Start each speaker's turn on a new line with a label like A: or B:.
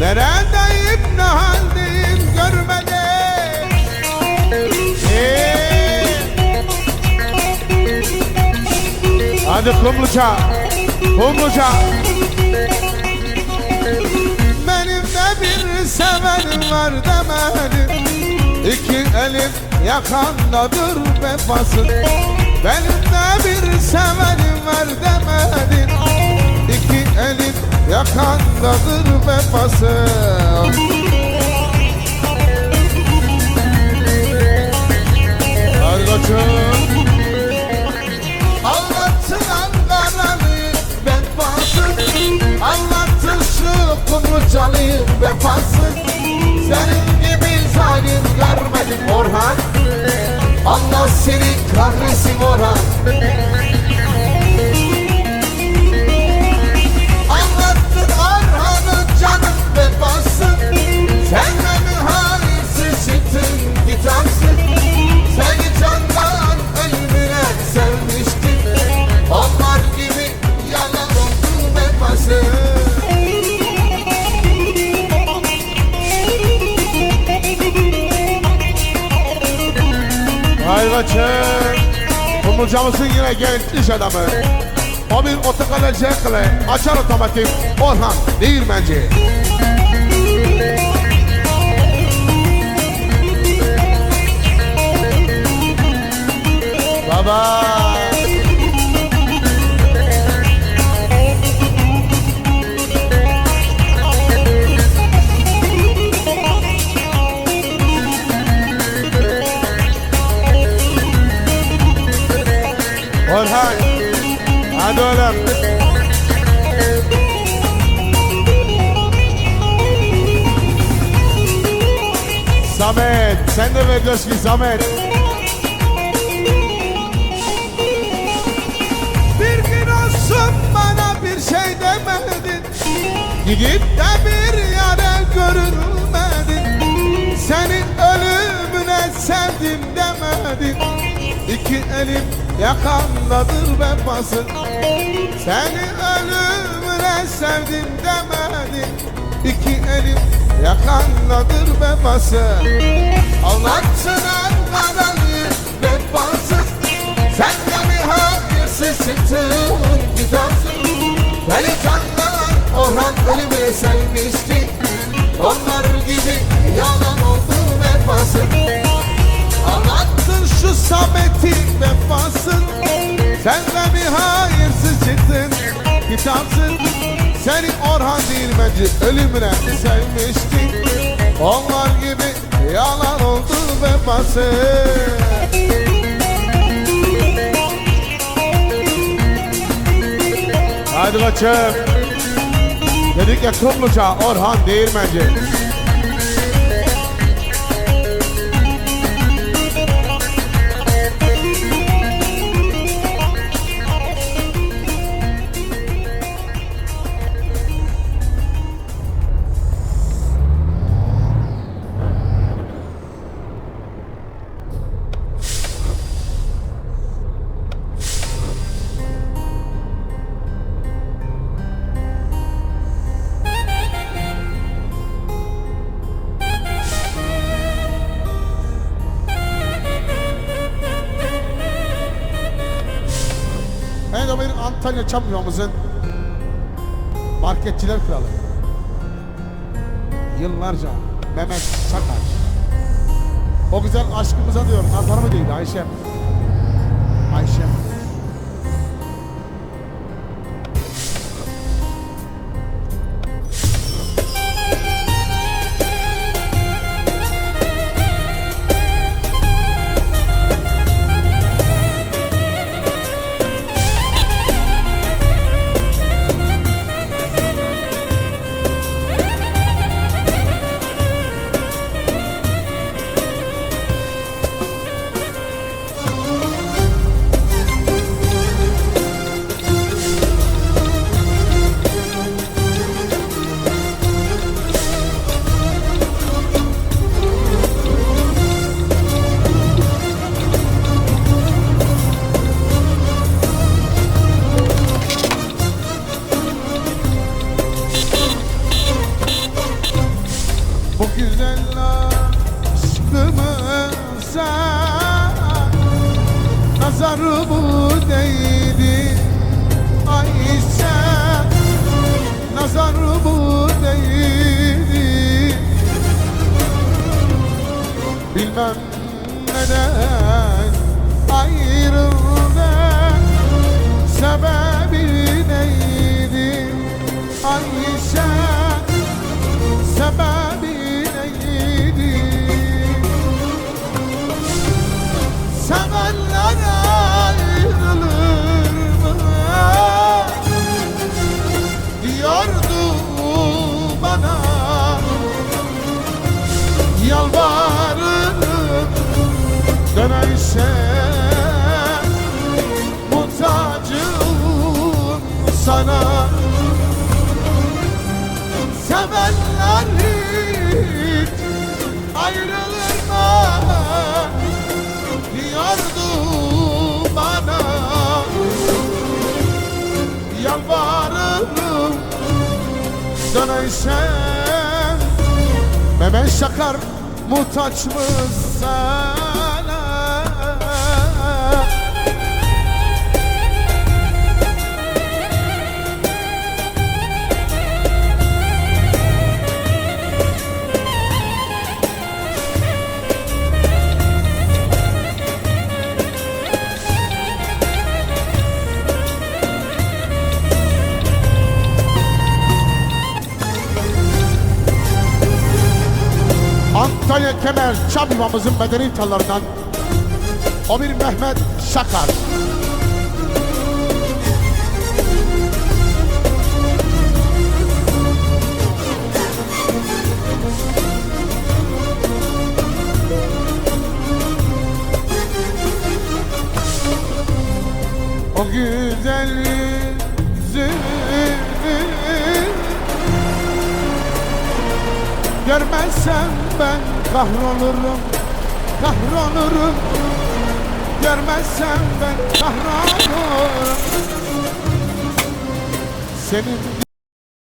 A: Neredeyim ne haldeyim görmedim ee, Hadi kumluca Kumluca. Benim de bir sevenim var demedim. İki elim yakandadır vefası Benim de bir sevenim var demedim. İki elim yakandadır vefasın. Hadi koçum. Anlattın Ankara'yı vefasın Anlattın şu Kumlucalı'yı vefasın Senin gibi zalim görmedim Orhan Allah seni kahretsin Orhan Kumulcamızın yine genç iş adamı. O bir otokaleci kılı. Açar otomatik. Orhan Değirmenci. Baba. Samet. Sen de ver ki Samet. Bir gün olsun bana bir şey demedin. Gidip? De bir yere görülmedin Senin ölümüne sevdim demedin. İki elim yakandadır vefasın. Seni ölümüne sevdim demedin elim yakandadır vefasın Anlatsın Ankara'yı vefasız. Sen de bir hayırsız çıktın kitapsın Beni candan Orhan ölümüne sevmişti Onlar gibi yalan oldu vefasın Anlattın şu Samet'i vefasın Sen de bir hayırsız çıktın kitapsın Seni Orhan Değirmenci ölümüne sevmişti Onlar gibi yalan oldu vefasın Hadi bakayım. Dedik ya Kumluca, Orhan Değirmenci. Antalya Çamyomuzun marketçiler kralı. Yıllarca Mehmet Çakar. O güzel aşkımıza diyor nazar mı değdi? Ayşem. Güzel aşkımıza Nazarı bu değdi Ayşe Nazar mı değdi Bilmem neden Ayşe Muhtacım sana. Sevenler hiç ayrılır mı Diyordu bana. Yalvarırım Mehmet Şakar muhtaç mı Yuvamızın medeni tallarından o bir Mehmet Şakar. O güzel yüzünü Görmezsem ben kahrolurum Kahrolurum Görmezsem ben kahrolurum Senin